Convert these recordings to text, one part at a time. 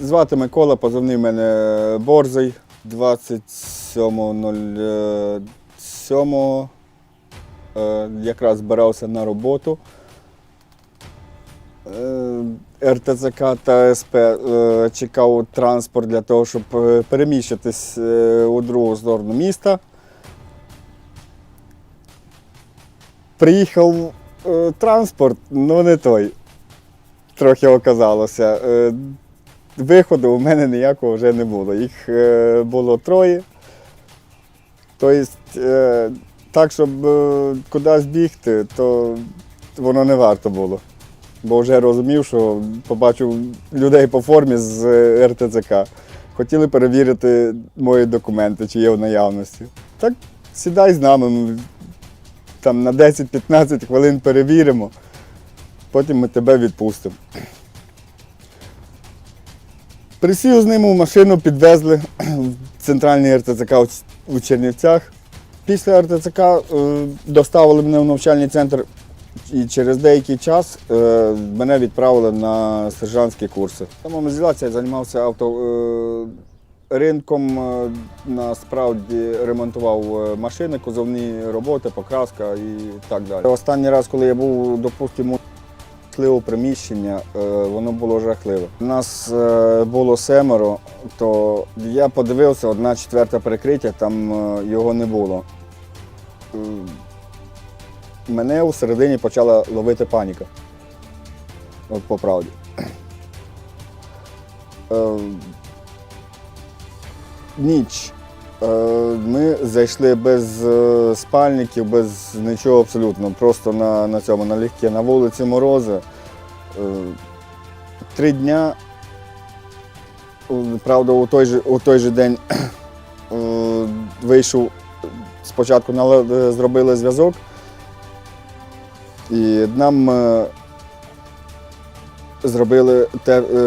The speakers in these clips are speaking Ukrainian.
Звати Микола, позивний в мене Борзий 27.07. Е, Якраз збирався на роботу. Е, РТЦК та СП е, чекав транспорт для того, щоб е, переміщитись е, у другу сторону міста. Приїхав е, транспорт, ну не той. Трохи оказалося. Виходу у мене ніякого вже не було. Їх е, було троє. Тобто, е, так, щоб е, кудись бігти, то воно не варто було. Бо вже розумів, що побачив людей по формі з РТЦК. Хотіли перевірити мої документи, чи є в наявності. Так, сідай з нами, там на 10-15 хвилин перевіримо, потім ми тебе відпустимо. Присів з ним у машину, підвезли в центральний РТЦК у Чернівцях. Після РТЦК е, доставили мене в навчальний центр і через деякий час е, мене відправили на сержантські курси. Самомобілізація я займався авто, е, ринком, насправді ремонтував машини, кузовні роботи, покраска і так далі. Останній раз, коли я був, допустимо, жахливе приміщення, е, воно було жахливе. У нас е, було семеро, то я подивився, одна четверта перекриття, там е, його не було. Мене у середині почала ловити паніка. От по правді. Ніч. Е, Ми зайшли без е, спальників, без нічого абсолютно. Просто на, на цьому на легке. На вулиці морози. Е, Три дня. Правда, у той же, у той же день вийшов. Спочатку зробили зв'язок, і нам зробили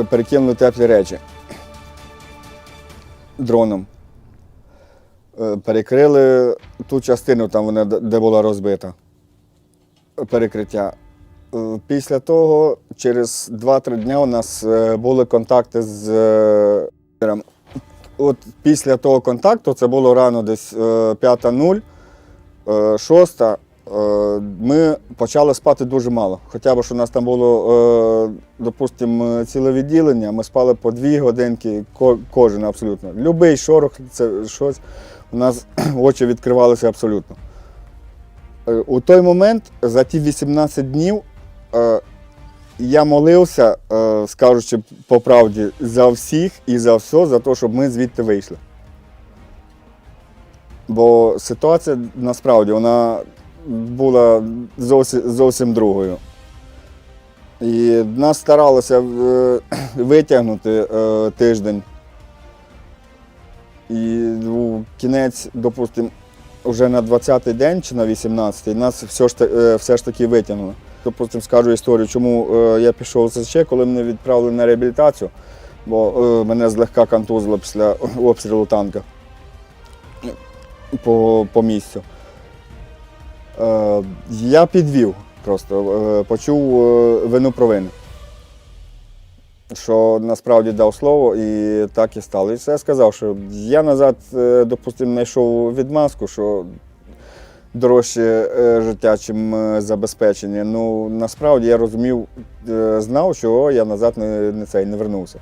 перекинули теплі речі дроном. Е, Перекрили ту частину, там вона, де була розбита перекриття. Е, Після того, через 2-3 дні у нас е, були контакти з. От після того контакту, це було рано десь е, 5.0, е, 6, е, ми почали спати дуже мало. Хоча б, що у нас там було, допустимо, ціле відділення, ми спали по 2 годинки, кожен абсолютно. Любий шорох, це щось, у нас очі відкривалися абсолютно. Е, У той момент, за ті 18 днів, е, я молився, е, скажучи по правді, за всіх і за все, за те, щоб ми звідти вийшли. Бо ситуація насправді вона була зовсім, зовсім другою. І нас старалося витягнути тиждень. І у кінець, допустимо, вже на 20-й день чи на 18-й нас все ж, е, все ж таки витягнули. Допустим, скажу історію, чому е, я пішов у ССЧ, коли мене відправили на реабілітацію, бо е, мене злегка контузило після обстрілу танка по, по місцю. Я підвів просто, почув вину провини. Що насправді дав слово і так і стало. І все сказав, що я назад, е, допустимо, знайшов відмазку, що дорожче е, життя, чим е, забезпечення. Ну, насправді я розумів, знав, що я назад не, не, цей, не вернувся.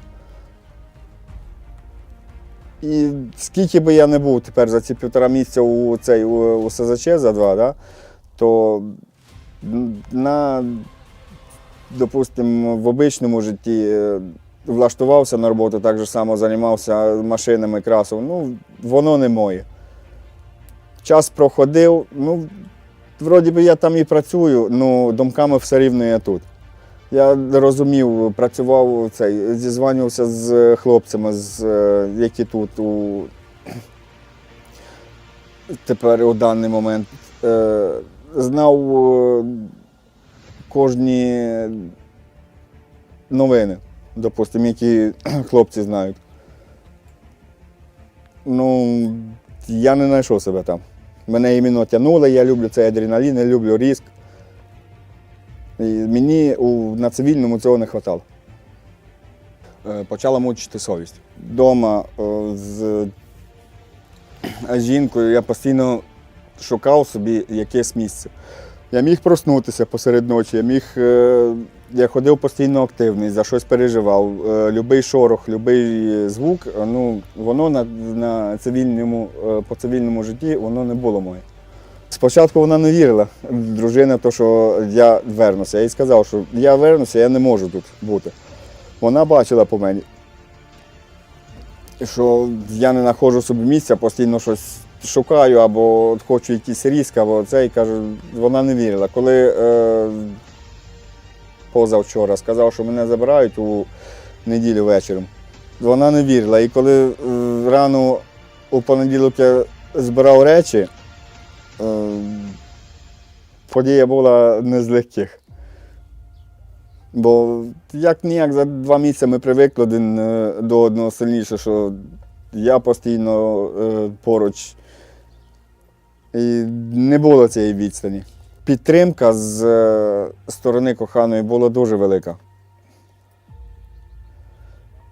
І скільки би я не був тепер за ці півтора місяця у, цей, у, у СЗЧ за два, да, то на, допустимо, в обичному житті е, влаштувався на роботу, так же само займався машинами, красив. Ну, воно не моє. Час проходив, ну, вроді би я там і працюю, ну думками все рівно я тут. Я розумів, працював цей, зізванювався з хлопцями, з, е, які тут у, тепер у даний момент. Е, знав кожні новини, допустимо, які хлопці знають. Ну, я не знайшов себе там. Мене іменно тягнуло, я люблю цей адреналін, я люблю риск. І мені у, на цивільному цього не вистачало. е, почала мучити совість. Дома е, з жінкою я постійно шукав собі якесь місце. Я міг проснутися посеред ночі, я міг. е, Я ходив постійно активний, за щось переживав. Е, Любий шорох, любий звук, ну, воно на, на цивільному, е, по цивільному житті воно не було моє. Спочатку вона не вірила, дружина, то, що я вернуся. Я їй сказав, що я вернуся, я не можу тут бути. Вона бачила по мені, що я не знаходжу собі місця, постійно щось шукаю, або хочу якийсь різк, або це, і каже, вона не вірила. Коли е, позавчора сказав, що мене забирають у неділю вечором, вона не вірила. І коли е, рано у понеділок я збирав речі, е, подія була не з легких. Бо як ніяк за два місяці ми привикли один е, до одного сильніше, що я постійно е, поруч. І не було цієї відстані. Підтримка з е, сторони коханої була дуже велика.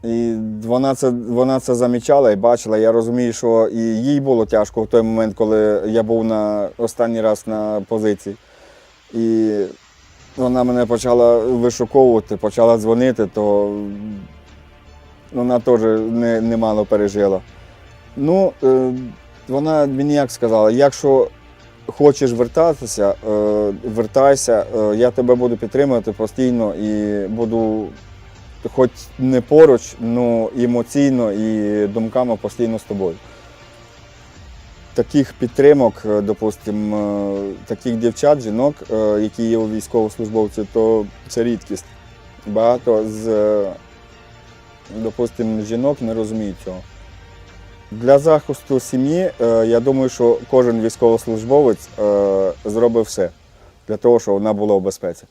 І вона це, вона це замічала і бачила. Я розумію, що і їй було тяжко в той момент, коли я був на останній раз на позиції. І вона мене почала вишуковувати, почала дзвонити, то вона теж не, немало пережила. Ну, е, вона мені як сказала, якщо хочеш вертатися, е, вертайся, е, я тебе буду підтримувати постійно і буду хоч не поруч, але емоційно і думками постійно з тобою. Таких підтримок, е, допустимо, таких дівчат, жінок, які є у військовослужбовців, то це рідкість. Багато з, допустимо, жінок не розуміють цього. Для захисту сім'ї, е, я думаю, що кожен військовослужбовець е, зробив все для того, щоб вона була в безпеці.